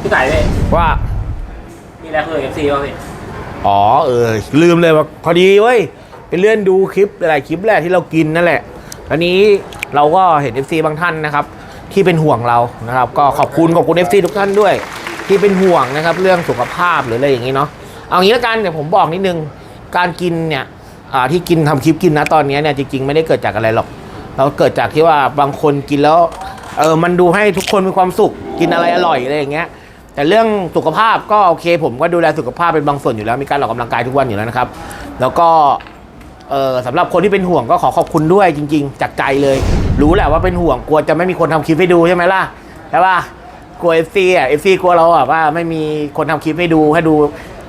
พี่ไก่พี่ว่า มีอะไรคุยกับซีบ้างพี่อ๋อเออลืมเลยว่าพอดีเว้ยไปเลื่อนดูคลิปหลายๆคลิปแหละที่เรากินนั่นแหละอันนี้เราก็เห็น FC บางท่านนะครับ ที่เป็นห่วงเรานะครับ ก็ขอบคุณขอบคุณ FC ทุกท่านด้วย ที่เป็นห่วงนะครับ เรื่องสุขภาพหรืออะไรอย่างนี้เนาะเอางี้แล้วกันเดี๋ยวผมบอกนิดนึงการกินเนี่ยอ่าที่กินทำคลิปกินนะตอนนี้เนี่ยจริงๆไม่ได้เกิดจากอะไรหรอก เราเกิดจากที่ว่าบางคนกินแล้วเออมันดูให้ทุกคนมีความสุขกินอะไรอร่อยอะไรอย่างเงี้ย แต่เรื่องสุขภาพก็โอเค ผมก็ดูแลสุขภาพเป็นบางส่วนอยู่แล้ว มีการออกกำลังกายทุกวันอยู่แล้วนะครับ แล้วก็สำหรับคนที่เป็นห่วงก็ขอขอบคุณด้วยจริง ๆ จากใจเลย รู้แหละว่าเป็นห่วงกลัวจะไม่มีคนทำคลิปให้ดูใช่ไหมล่ะใช่ป่ะกลัวเอฟซีอะเอฟซีกลัวเราอะว่าไม่มีคนทำคลิปให้ดูให้ดู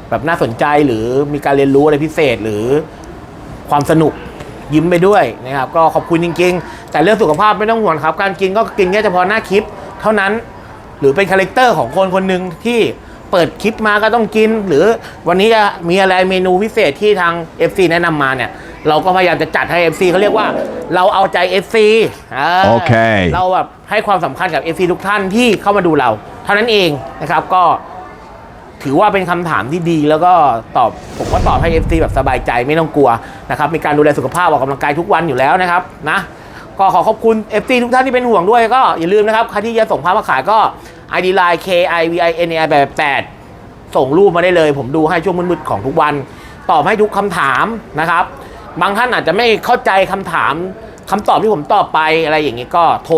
แบบน่าสนใจหรือมีการเรียนรู้อะไรพิเศษหรือความสนุกยิ้มไปด้วยนะครับ ก็ขอบคุณจริง ๆ แต่เรื่องสุขภาพไม่ต้องห่วงครับ การกินก็กินแค่เฉพาะหน้าคลิป เท่านั้น หรือเป็นคาแรคเตอร์ของคนคนหนึ่งที่เปิดคลิปมาก็ต้องกิน หรือวันนี้จะมีอะไรเมนูพิเศษที่ทาง FC แนะนำมาเนี่ย เราก็พยายามจะจัดให้ FC เขาเรียกว่าเราเอาใจ FC าโอเค เราแบบให้ความสำคัญกับ FC ทุกท่านที่เข้ามาดูเรา เท่านั้นเองนะครับก็ถือว่าเป็นคำถามที่ดีแล้วก็ตอบผมก็ตอบให้ FC แบบสบายใจไม่ต้องกลัวนะครับมีการดูแลสุขภาพออกกำลังกายทุกวันอยู่แล้วนะครับนะ ก็ขอขอบคุณ FC ทุกท่านที่เป็นห่วงด้วยก็อย่าลืมนะครับใครที่จะส่งภาพมาขายก็ ID Line K I V I N A I แบบ8ส่งรูปมาได้เลย ผมดูให้ช่วงมืดๆของทุกวัน ตอบให้ทุกคำถามนะครับ บางท่านอาจจะไม่เข้าใจคำถามคำตอบที่ผมตอบไปอะไรอย่างนี้ก็โทร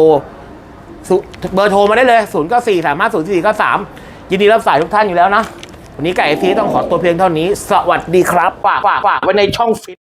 เบอร์โทรมาได้เลย 0 9 4 3 5 0 4 9 3 ยินดีรับสายทุกท่านอยู่แล้วนะ วันนี้ไก่ไอซีต้องขอตัวเพียงเท่านี้ สวัสดีครับฝากฝากฝากไว้ในช่องฟิต